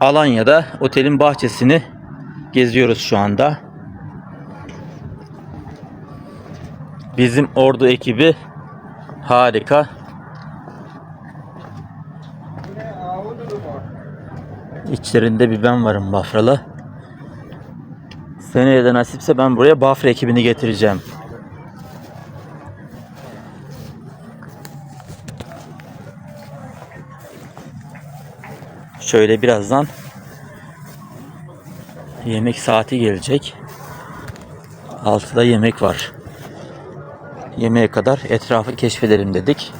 Alanya'da otelin bahçesini geziyoruz şu anda. Bizim ordu ekibi harika. İçlerinde bir ben varım Bafralı. Seneye de nasipse ben buraya Bafra ekibini getireceğim. Şöyle birazdan yemek saati gelecek. Altıda yemek var. Yemeğe kadar etrafı keşfedelim dedik.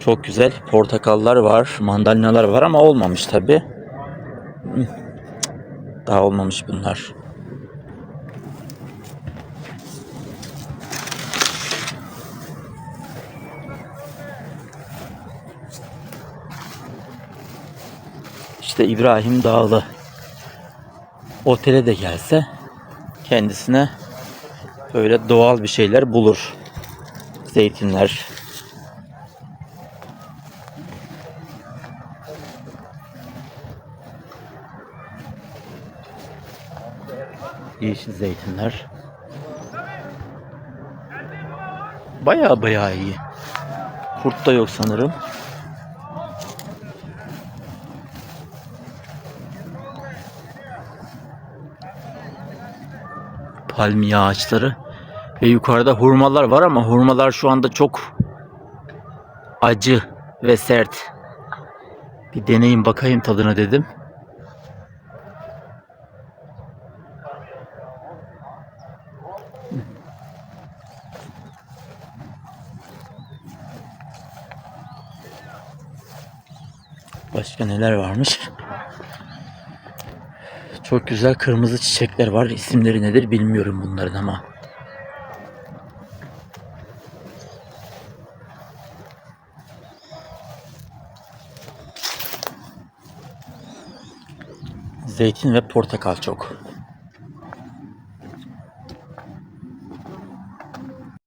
Çok güzel portakallar var, mandalinalar var ama olmamış tabi. Daha olmamış bunlar. İşte İbrahim Dağlı otele de gelse kendisine böyle doğal bir şeyler bulur. Zeytinler. Yeşil zeytinler. Baya baya iyi. Kurt da yok sanırım. Palmiye ağaçları ve yukarıda hurmalar var ama hurmalar şu anda çok acı ve sert. Bir deneyim bakayım tadına dedim. Başka neler varmış? Çok güzel kırmızı çiçekler var. İsimleri nedir bilmiyorum bunların ama. Zeytin ve portakal çok.